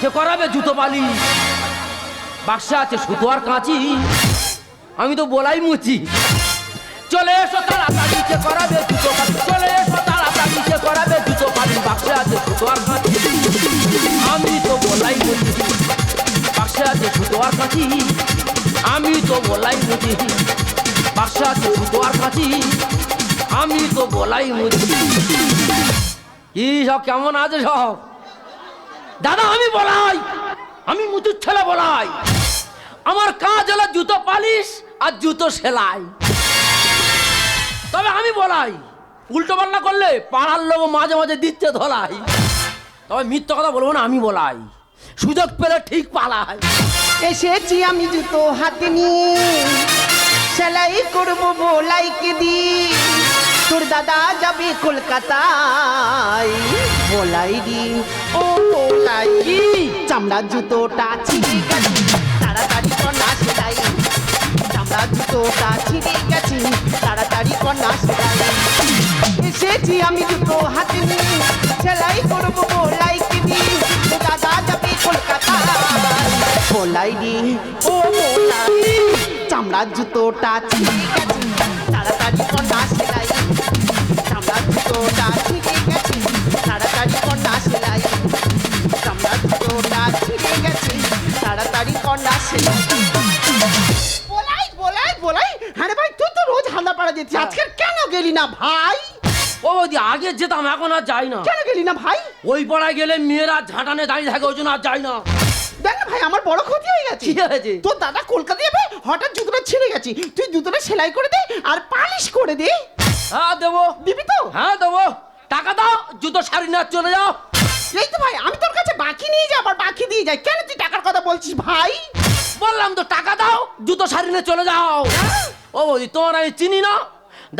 সে করাবে জুতো পালি বাক্সে আছে সুতো আর কাঁচি। আমি তো বলাই মুচি। চলে এসো তাড়াতাড়ি সে করাবে জুতো পালি চলে এসো তাড়াতাড়ি সে করাবে জুতো পালি বাক্সে আছে সুতো আর কাঁচি। আমি তো বলাই মুচি। বাক্সে আছে সুতো আর কাঁচি। আমি তো বলাই মুচি। বাক্সে আছে সুতো আর কাঁচি। আমি তো বলাই মুচি। কি সব, কেমন আছে সব? দাদা, আমি বলাই। আমি মুতুর ছেলে বলাই। আমার কাজ হলো জুতো পালিশ আর জুতো সেলাই। তবে আমি বলাই, উল্টো পাল্লা করলে পাড়ার লোক মাঝে মাঝে দিচ্ছে ধলাই। তবে মিথ্যা কথা বলব না, আমি বলাই। সুযোগ পেলে ঠিক পালাই। এসেছি আমি জুতো হাতে নিয়ে। সেলাই করব বোলাইকে দি তোর দাদা যাবে কলকাতায়। বলাই দি ও বলাই কি চামড়ার জুতোটা ছিঁড়ে তাড়াতাড়ি কন্যা চামড়ার জুতোটা ছিঁড়ে তাড়াতাড়ি কন্যা সেলাই এসেছি আমি জুতো হাতে নিয়ে, সেলাই করব বোলাইকে দি তোর দাদা যাবে কলকাতায়। বলাই দি ও বলাই চামড়ার জুতোটা ছিঁড়ে গেছে, তাড়াতাড়ি কন্যা জুতোটা ছিঁড়ে গেছে। তাড়াতাড়ি কন্যা সেলাই। চামড়ার জুতোটা ছিঁড়ে গেছে। তাড়াতাড়ি কন্যা সেলাই। বলাই বলাই বলাই। হ্যাঁ ভাই তুই তো রোজ হাল্লা পাড়া দিচ্ছিস আজকে কেন গেলি না ভাই? ও বৌদি আগে যেতাম এখন আর যাই না। কেন গেলি না ভাই? ওই পাড়ায় গেলে মেয়েরা ঝাঁটানে দাঁড়িয়ে থাকে ওই জন্য আর যাই না। দেখ না ভাই আমার বড় ক্ষতি হয়ে গেছে। কি হয়েছে? তোর দাদা কলকাতা যাবে হঠাৎ জুতোটা ছিঁড়ে গেছে। তুই জুতোটা সেলাই করে দে আর পালিশ করে দে। হ্যাঁ দেবো। দিবি তো? হ্যাঁ দেবো। টাকা দাও জুতো শাড়ি না চলে যাও। এই তো ভাই আমি তোর কাছে বাকি নিয়ে যাব আর বাকি দিয়ে যাই। কেন তুই টাকার কথা বলছিস ভাই? বললাম তো টাকা দাও জুতো শাড়ি নিয়ে চলে যাও। ও বৌদি তোমার আমি চিনি না।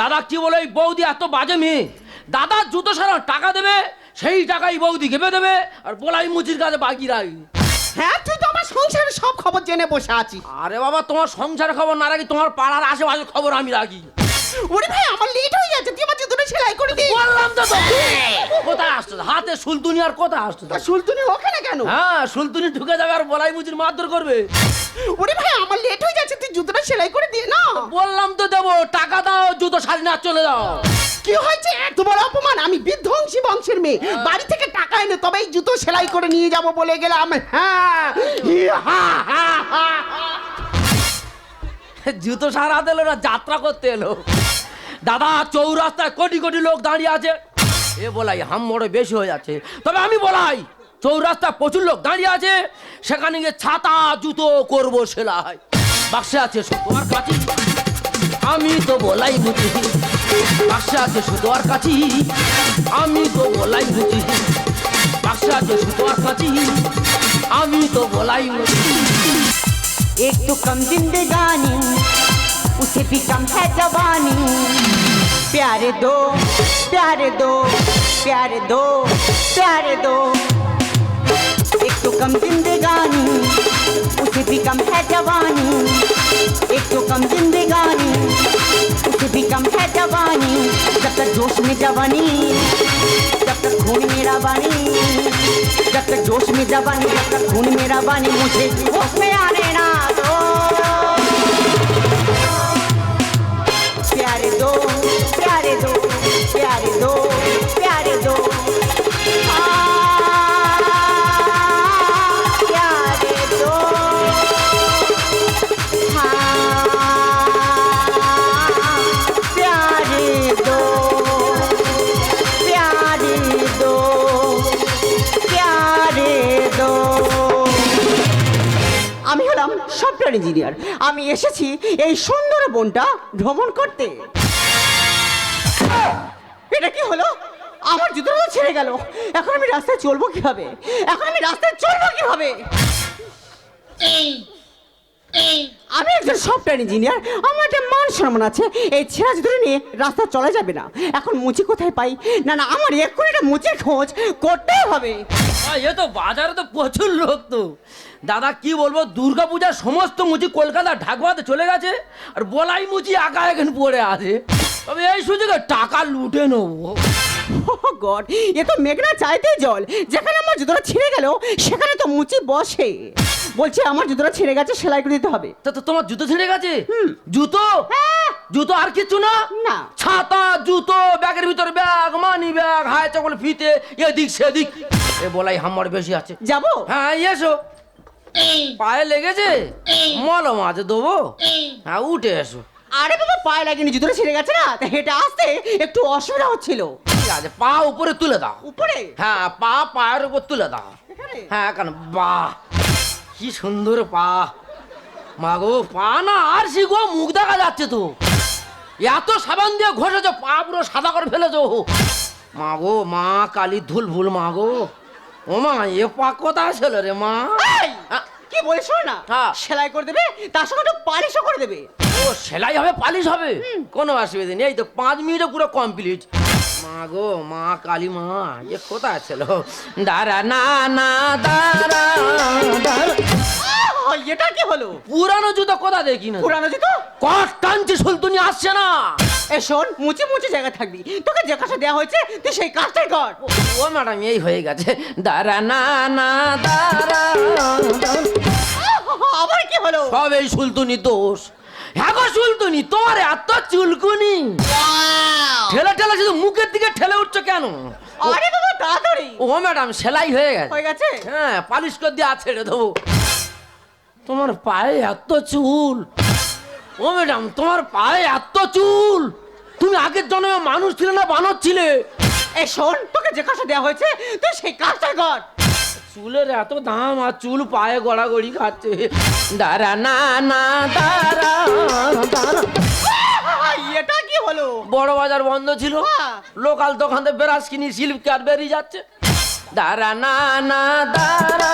দাদা কি বলে এই বৌদি এত বাজে মেয়ে। দাদা জুতো সারা টাকা দেবে সেই টাকাই বৌদি ঘেপে দেবে আর বলাই মুচির কাছে বাকি রাখি হ্যাঁ তুই তো আমার সংসারের সব খবর জেনে বসে আছিস। আরে বাবা তোমার সংসার খবর না রাখি তোমার পাড়ার আশেপাশের খবর আমি রাখি। ওরে ভাই আমার লেট হয়ে যাচ্ছে তুই আমার জুতোটা সেলাই করে দে। বললাম তো তোকে। কোথায় আসছো হাতে সুলতুনি আর কোথায় আসছো তা সুলতুনি ওখানে কেন? হ্যাঁ সুলতুনি ঢুকে যাবে আর বলাই মুচির মারধর করবে। ওরে ভাই আমার লেট হয়ে যাচ্ছে তুই জুতোটা সেলাই করে দে না। বললাম তো দেবো টাকা দাও জুতো শাড়ি না চলে যাও। কি হয়েছে? এত বড় অপমান? আমি বিধ্বংসী বংশের মেয়ে। বাড়ি থেকে টাকা এনে তবে এই জুতো সেলাই করে নিয়ে যাব বলে গেলাম। হ্যাঁ। হা, হা, হা। জুতো সারাতে এলো না, যাত্রা করতে এলো। দাদা, চৌরাস্তায় কোটি কোটি লোক দাঁড়িয়ে আছে। এ বলাই হাম বড় বেশি হয়ে যাচ্ছে। তবে আমি বলাই, চৌরাস্তায় প্রচুর লোক দাঁড়িয়ে আছে। সেখানে গিয়ে ছাতা, জুতো করব সেলাই। বাক্সে আছে সুতোয়ার কাছি আমি তো বলাই বুঝি। বাক্সে আছে সুতোয়ার কাছি আমি তো বলাই বুঝি। বাক্সে আছে সুতোয়ার কাছি আমি তো বলাই বুঝি। एक तो कम जिंदगानी, उसे भी कम है जवानी। प्यारे दो प्यारे दो प्यारे दो प्यारे दो। एक तो कम जिंदगानी, उसे भी कम है जवानी। एक तो कम जिंदगानी, उसे भी कम है जवानी। जब तक जोश में जवानी, जब तक खून मेरा बानी, जब तक जोश में जवानी, जब तक खून मेरा बानी, मुझे होश में आने ना। दो प्यारे दो प्यारे दो प्यारे दो प्यारे दो आ, प्यारे दो हाँ, प्यारे दो प्यारे दो प्यारे दो আমি হলাম সফটওয়্যার ইঞ্জিনিয়ার আমি এসেছি এই সুন্দর বনটা ভ্রমণ করতে এটা কি হলো? আমার জুতোটা তো ছেড়ে গেল। এখন আমি রাস্তায় চলবো কীভাবে? এখন আমি রাস্তায় চলবো কীভাবে? আমি একজন সফটওয়্যার ইঞ্জিনিয়ার আমার একটা মান সম্মান আছে। এই ছেঁড়া জুতোটা নিয়ে রাস্তা চলা যাবে না। এখন মুচি কোথায় পাই? না না আমার এক্ষুনি একটা মুচির খোঁজ করতেই হবে। এ তো বাজারে তো প্রচুর লোক তো। দাদা কি বলব দুর্গা পূজার সমস্ত মুচি কলকাতা ঢাকবাতে চলে গেছে আর বলাই মুচি একা এখানে পড়ে আছে। তবে এই সুযোগে টাকা লুটে নেব। গড এ তো মেঘনা চাইতেই জল। যেখানে আমার জুতোটা ছিঁড়ে গেল সেখানে তো মুচি বসে। বলছে আমার জুতোটা ছিঁড়ে গেছে সেলাই করে দিতে হবে। তা তো তোমার জুতো ছিঁড়ে গেছে? জুতো? হ্যাঁ। জুতো আর কিছু না? না। ছাতা জুতো ব্যাগের ভিতর ব্যাগ মানি ব্যাগ হাই চকল ফিতে এদিক সেদিক। এ বলাই হাম্মার বেশি আছে। যাব? হ্যাঁ এসো। পায়ে লেগেছে? মলম আছে দেবো? হ্যাঁ উঠে এসো। আরে বাবা পায়ে লাগেনি জুতোটা ছিঁড়ে গেছে না? তা হেঁটে আসতে একটু অসুবিধা হচ্ছিল। ঠিক আছে পা উপরে তুলে দাও। উপরে? হ্যাঁ পা পায়ের উপর তুলে দাও। এখানে? হ্যাঁ কেন বাহ কি সুন্দর পা। মা গো পা না আর সি গো মুখ দেখা যাচ্ছে তো। এত সাবান দিয়ে ঘষেছো পা পুরো সাদা করে ফেলেছো। মা গো মা কালি ধুল ভুল মা গো। ও মা এ পা কোথায় ছিল রে মা? এই, আ, কি বলিস শোন না? হ্যাঁ। সেলাই করে দেবে তার সঙ্গে একটু পালিশও করে দেবে। ও সেলাই হবে পালিশ হবে। কোনো অসুবিধা নেই এই তো পাঁচ মিনিটে পুরো কমপ্লিট মা গো মা কালী মা এ কোথায় ছিল? দাঁড়া না না দাঁড়া এটা কি হলো? পুরানো জুতো কোথা দেখি না পুরানো জুতো? কট টানছে সুলতুনি আসছে না। এ শোন মুচি মুচি জায়গা থাকবি। তোকে যে কাজটা দেওয়া হয়েছে তুই সেই কাজটাই কর। ও ম্যাডাম এই হয়ে গেছে। দাঁড়া না না দাঁড়া। আবার কি হলো? সব এই সুলতুনি দোষ। হ্যাঁ গো সুলতুনি তোমার এত চুলকুনি। ঠেলা ঠেলা শুধু মুখের দিকে ঠেলে উঠছো কেন? আরে বাবা তাড়াতাড়ি। ও ম্যাডাম সেলাই হয়ে গেছে। হয়ে গেছে? হ্যাঁ পালিশ করে দিয়ে আছে ছেড়ে দেবো। তোমার পায়ে এত চুল। ও ম্যাডাম তোমার পায়ে এত চুল। তুমি আগের জন্মে মানুষ ছিলে না বানর ছিলে। এ শোন তোকে যে কাজটা দেওয়া হয়েছে তুই সেই কাজটাই কর। চুলের এত দাম আর চুল পায়ে গড়াগড়ি খাচ্ছে। দাঁড়া না না দাঁড়া দাঁড়া। এটা কি হলো? বড় বাজার বন্ধ ছিল। লোকাল দোকান থেকে বেরাস কিনি সিল্ক কার বেরিয়ে যাচ্ছে। দাঁড়া না না দাঁড়া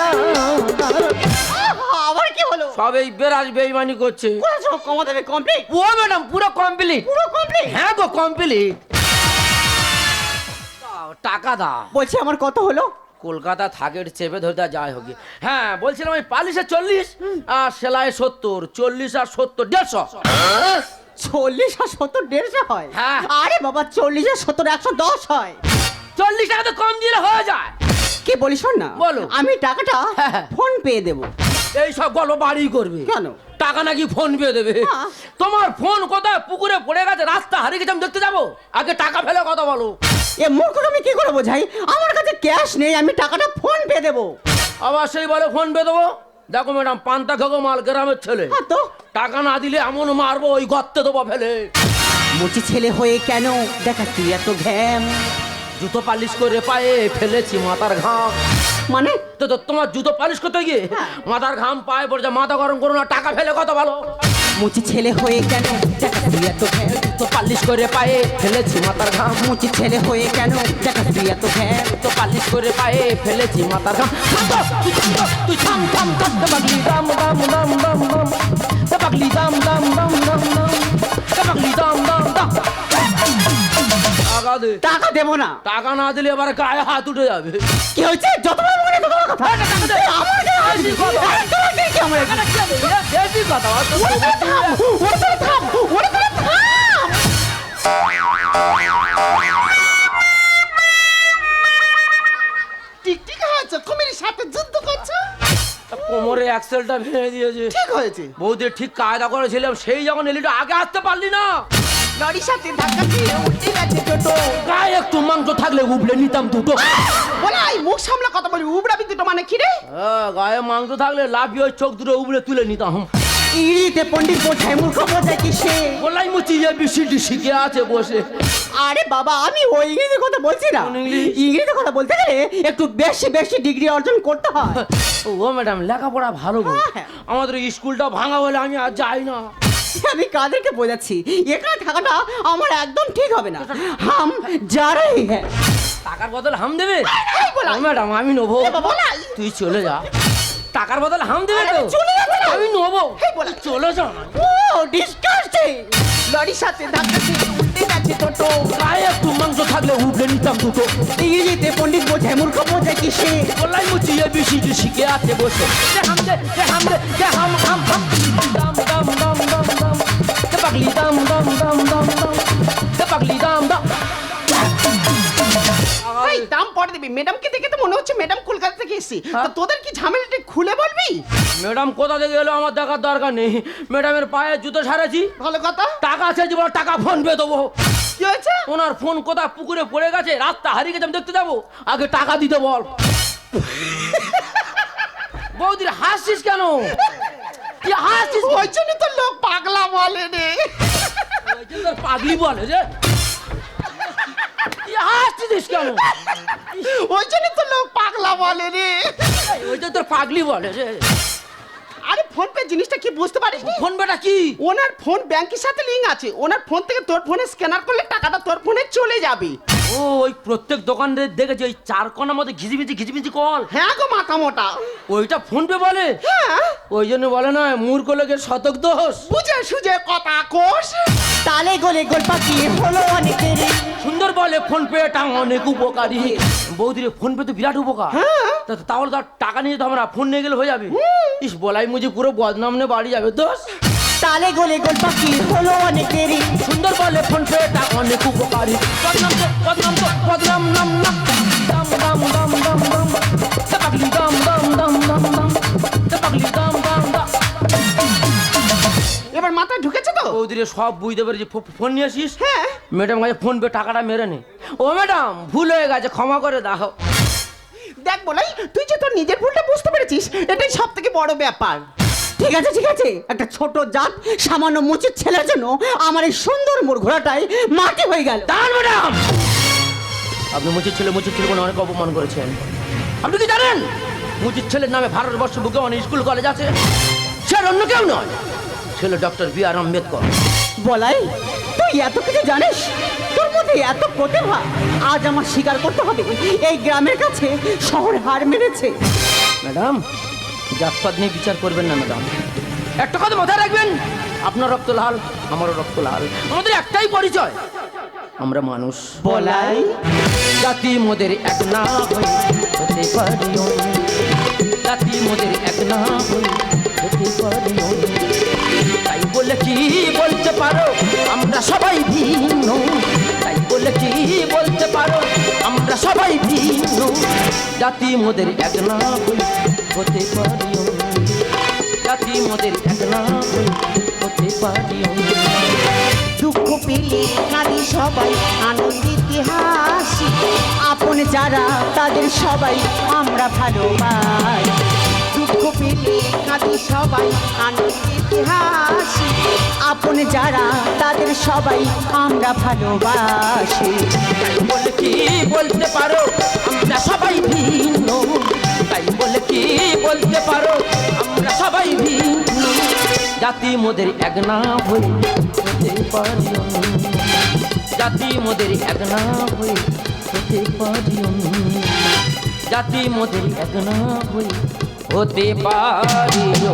আবার কি হলো? সব এই বেরাস বেইমানি করছে। করেছ কমা দেবে? কমপ্লিট ও ম্যাডাম পুরো কমপ্লিট পুরো কমপ্লিট হ্যাঁ গো কমপ্লিট টাকা দাও। বলছি আমার কত হলো? কলকাতা থাকের চেপে ধরতে যাই হোক হ্যাঁ বলছিলাম ওই পালিশে চল্লিশ আর সেলাই সত্তর চল্লিশ আর সত্তর দেড়শো। চল্লিশ আর সত্তর দেড়শো হয়? হ্যাঁ। আরে বাবা চল্লিশ আর সত্তর একশো দশ হয়। চল্লিশ টাকা তো কম দিলে হয়ে যায়। কি বলি শোন না বলো। আমি টাকাটা হ্যাঁ। ফোন পেয়ে দেবো। এই সব গল্প বাড়ি করবে। কেন? টাকা নাকি ফোন পেয়ে দেবে। হ্যাঁ। তোমার ফোন কোথায়? পুকুরে পড়ে গেছে রাস্তা হারিয়ে গেছে আমি দেখতে যাব। আগে টাকা ফেলে কথা বলো। এ মূর্খ আমি কি করে বোঝাই? আমার কাছে ক্যাশ নেই আমি টাকাটা ফোন পে দেবো। আবার সেই বলে ফোন পেয়ে দেবো? দেখো ম্যাডাম পান্তা খেগো মাল গ্রামের ছেলে। হ্যাঁ তো। টাকা না দিলে এমন মারবো ওই গর্তে দেবো ফেলে। মুচি ছেলে হয়ে কেন? দেখাচ্ছি এত ঘ্যাম? জুতো পালিশ করে পায়ে ফেলেছি মাথার ঘাম। মানে? তো তো তোমার জুতো পালিশ করতে গিয়ে মাথার ঘাম পায়ে পড়ছে মাথা গরম করো না টাকা ফেলে কত ভালো? মুচি ছেলে হয়ে কেন? দেখাচ্ছি এত ঘ্যাম জুতো পালিশ করে পায়ে। ফেলেছি মাতার ঘাম মুচি ছেলে হয়ে কেন? দেখাচ্ছি এত ঘ্যাম জুতো পালিশ করে পায়ে। ফেলেছি মাথার ঘাম। তো, তুই থাম তো, তুই থাম থাম তে পাগলি দাম দাম দাম দাম দাম। তে পাগলি দাম দাম দাম দাম দাম। পাগলি দাম দাম দাম। টাকা দে। টাকা দেবো না। টাকা না দিলে এবার গায়ে হাত উঠে যাবে। কি হয়েছে? মনে কথা। টাকা দে। আমার গায়ে হাত বেশি কথা। এই, তোমার গায়ে কি আমার গায়ে? বেশি কথা বল তো। ওরে তোরা থাম, ওরে তোরা থাম, ওরে তোরা থাম। টিকটিক হয়েছে কুমিরের সাথে যুদ্ধ করছ কোমরে অ্যাক্সেলটা ভেঙে দিয়েছে ঠিক হয়েছে বৌদি ঠিক কায়দা করেছিলাম সেই যখন এলিটা আগে আসতে পারলি না লরির সাথে ধাক্কা দিয়ে উল্টে গেছে টোটো। গায়ে একটু মাংস থাকলে উবলে নিতাম দুটো। বলে এই মুখ সামলা কথা বলি উবড়াবি দুটো মানে কি রে? হ্যাঁ, গায়ে মাংস থাকলে লাফিয়ে ওই চোখ দুটো উবলে তুলে নিতাম। ইংরেজিতে পণ্ডিত বোঝায় মূর্খ বোঝায় কি সে। বলাই মুচি যে বিশিটি শিখে আছে বসে। আরে বাবা আমি ওই ইংরেজি কথা বলছি না। কোন ইংলিশ? ইংরেজি কথা বলতে গেলে একটু বেশি বেশি ডিগ্রি অর্জন করতে হয়। ও ম্যাডাম লেখাপড়া ভালো গো হ্যাঁ। আমাদের স্কুলটা ভাঙা বলে আমি আর যাই না। আমি কাদেরকে বোঝাচ্ছি এখানে থাকাটা আমার একদম ঠিক হবে না হাম যারাই হ্যাঁ টাকার বদল হাম দেবে ম্যাডাম আমি নেব। তুই চলে যা টাকার বদল হাম দেবে তো চলে না। আমি নেব চলে যা ও ডিসকাস্টিং লরির সাথে ধাক্কা দিয়ে উল্টে গেছে টোটো গায়ে একটু মাংস থাকলে উবলে নিতাম দুটো ইংরেজিতে পণ্ডিত বোঝায় মূর্খ বোঝায় কি সে বলাই মুচি যে বিশিটি শিখে আছে বসে হাম দে হাম দে হাম হাম হাম দাম দাম দাম দাম দাম যে পাগলি দাম দাম দাম দাম দাম যে পাগলি দাম দাম দিবি। ম্যাডামকে দেখে তো মনে হচ্ছে ম্যাডাম কলকাতা থেকে এসেছি। হ্যাঁ। তা তোদের কি ঝামেলাটা খুলে বলবি? ম্যাডাম কোথা থেকে এলো আমার দেখার দরকার নেই। ম্যাডামের পায়ে জুতো সারেছি। ভালো কথা। টাকা আছে জীবন টাকা ফোন পে দেবো। কি হয়েছে? ওনার ফোন কোথা পুকুরে পড়ে গেছে। রাস্তা হারিয়ে গেছে আমি দেখতে যাব। আগে টাকা দিতে বল। বৌদির হাসছিস কেন? কি হাসছিস? ওই জন্য তো লোক পাগলা বলে রে। যে পাগলি বলে যে? হাসছিস কেন? ওই জন্য তো লোক পাগলা বলে রে। ওই জন্য তোর পাগলি বলে রে আরে ফোন পে জিনিসটা কি বুঝতে পারিস ফোন বেটা কি? ওনার ফোন ব্যাংকের সাথে লিঙ্ক আছে। ওনার ফোন থেকে তোর ফোনে স্ক্যানার করলে টাকাটা তোর ফোনে চলে যাবে। ও ওই প্রত্যেক দোকানদের দেখেছি ওই চার কোনার মধ্যে ঘিজিমিজি ঘিজিমিজি কল। হ্যাঁ গো মাথা মোটা ওইটা ফোন পে বলে? হ্যাঁ। ওই জন্য বলে না মূর্খ লোকের শতক দোষ। বুঝে সুঝে কথা কোষ। তালে গলে গোল পাকিয়ে হলো অনেকের। সুন্দর বলে ফোন পেটা অনেক উপকারী। বৌদিরে ফোন পে তো বিরাট উপকার। হ্যাঁ। তা- তাহলে তার টাকা নিয়ে যেতে হবে না ফোন নিয়ে গেলে হয়ে যাবে। ইস বলাই মুজি পুরো বদনাম নিয়ে বাড়ি যাবে দোষ। তালে গলে গোল পাকিয়ে হলো অনেকের সুন্দর বলে ফোন পেটা অনেক উপকারী। বদনাম তো বদনাম তো বদনাম নাম নাম। দাম দাম দাম দাম দাম। পাগলি দাম দাম দাম দাম দাম। পাগলি দাম দাম দাম। এবার মাথায় ঢুকেছে তো? বৌদিরে সব বুঝতে পেরেছি। ফো- ফোন নিয়ে আসিস? হ্যাঁ। ম্যাডাম কাছে ফোন পে টাকাটা মেরে নে। ও ম্যাডাম ভুল হয়ে গেছে ক্ষমা করে দাও। দেখ বলাই তুই যে তোর নিজের ভুলটা বুঝতে পেরেছিস এটাই সব থেকে বড় ব্যাপার। ঠিক আছে ঠিক আছে। একটা ছোট জাত সামান্য মুচির ছেলের জন্য আমার এই সুন্দর মোর ঘোড়াটাই মাটি হয়ে গেল। দাঁড়ান ম্যাডাম! আপনি মুচির ছেলে মুচির ছেলে কোনো অনেক অপমান করেছেন। আপনি কি জানেন? মুচির ছেলের নামে ভারতবর্ষ বুকে অনেক স্কুল কলেজ আছে। সে আর অন্য কেউ নয়। ছেলে ডক্টর বি আর আম্বেদকর। বলাই তুই এত কিছু জানিস? তোর মধ্যে এত প্রতিভা। আজ আমার স্বীকার করতে হবে এই গ্রামের কাছে শহর হার মেরেছে। ম্যাডাম জাতপাত নিয়ে বিচার করবেন না ম্যাডাম একটা কথা মাথায় রাখবেন আপনার রক্ত লাল আমারও রক্ত লাল। আমাদের একটাই পরিচয় আমরা মানুষ। বলাই। জাতি মোদের এক না হই হতে পারিও জাতি মোদের এক না হই হতে পারিও তাই বলে কি বলতে পারো আমরা সবাই ভিন্ন। তাই বলে কি বলতে পারো আমরা সবাই ভিন্ন। জাতি মোদের এক না হই হতে পারিও জাতি মোদের এক না হতে পারিও দুঃখ পেলে কাঁদি সবাই আনন্দিত হাসি। আপন যারা, তাদের সবাই আমরা ভালোবাসি। দুঃখ পেলে কাঁদি সবাই আনন্দিত হাসি। আপন যারা, তাদের সবাই আমরা ভালোবাসি। বলে কি বলতে পারো? আমরা সবাই ভিন্ন। কি বলতে পারো? আমরা সবাই ভিন্ন। জাতি মোদের এক না হই হতে পারি জাতি মোদের এক না হই হতে পারি জাতি মোদের এক না হই হতে পারিও